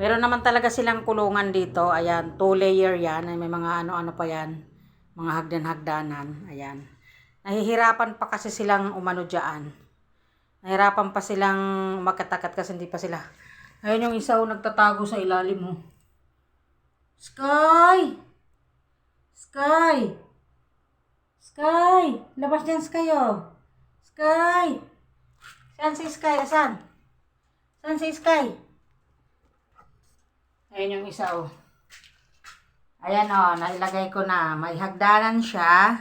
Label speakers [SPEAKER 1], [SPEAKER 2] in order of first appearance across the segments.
[SPEAKER 1] Meron naman talaga silang kulungan dito. Ayan, two layer yan. Ay, May mga ano-ano pa yan. Mga hagdan-hagdanan. Ayan. Nahihirapan pa kasi silang umano dyan. Nahihirapan pa silang makatakat kasi hindi pa sila. Ayun yung isa oh, nagtatago sa ilalim mo. Sky! Sky! Sky! Labas dyan, Sky, oh. Sky! Saan si Sky? Asan? Saan si Sky? Ayun yung isa, oh. Ayan, oh. Nailagay ko na. May hagdanan siya.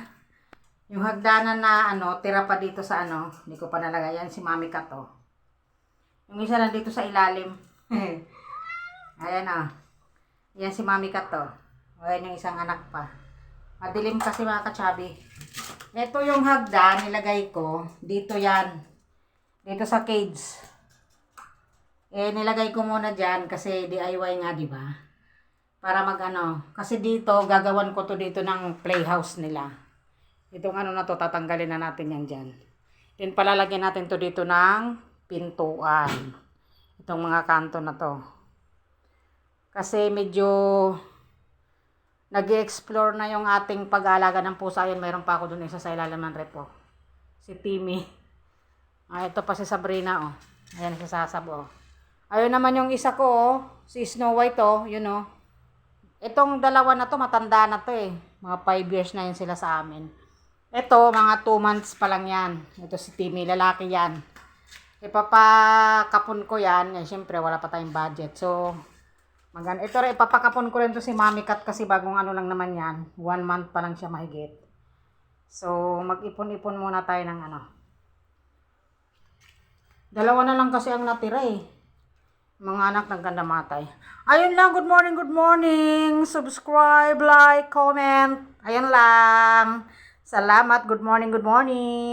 [SPEAKER 1] Yung hagdanan na, ano, tira pa dito sa, ano, hindi ko pa nalagay. Yan si Mami Kat, oh. Yung isa na dito sa ilalim. Ayan, oh. Yan si Mami Kat, oh. Ayan yung isang anak pa. Madilim kasi mga kachabi. Ito yung hagdan, nilagay ko. Dito yan. Dito sa cage. Eh, nilagay ko muna dyan kasi DIY nga, di ba? Para mag ano. Kasi dito, gagawan ko to dito ng playhouse nila. Itong ano na to, tatanggalin na natin yan dyan. Then palalagyan natin to dito ng pintuan. Itong mga kanto na to. Kasi medyo nag explore na yung ating pag-aalaga ng pusa. Yan, mayroon pa ako dun isa sa ilalim ng repo. Si Timmy. Ah, ito pa si Sabrina, oh. Ayan, si Sasab, oh. Ayun naman yung isa ko, oh. Si Snow White, oh. Yun, oh. Itong dalawa na to, matanda na to, eh. Mga 5 years na yun sila sa amin. Ito, mga 2 months pa lang yan. Ito si Timmy, lalaki yan. Ipapakapon ko yan. Eh, syempre, wala pa tayong budget. So, Magan ito rin, ipapakapon ko rin to si Mami Kat kasi bagong ano lang naman yan. One month pa lang siya mahigit. So, mag-ipon-ipon muna tayo ng ano. Dalawa na lang kasi ang natira eh. Mga anak ng ganda matay. Ayun lang, good morning, good morning. Subscribe, like, comment. Ayun lang. Salamat, good morning, good morning.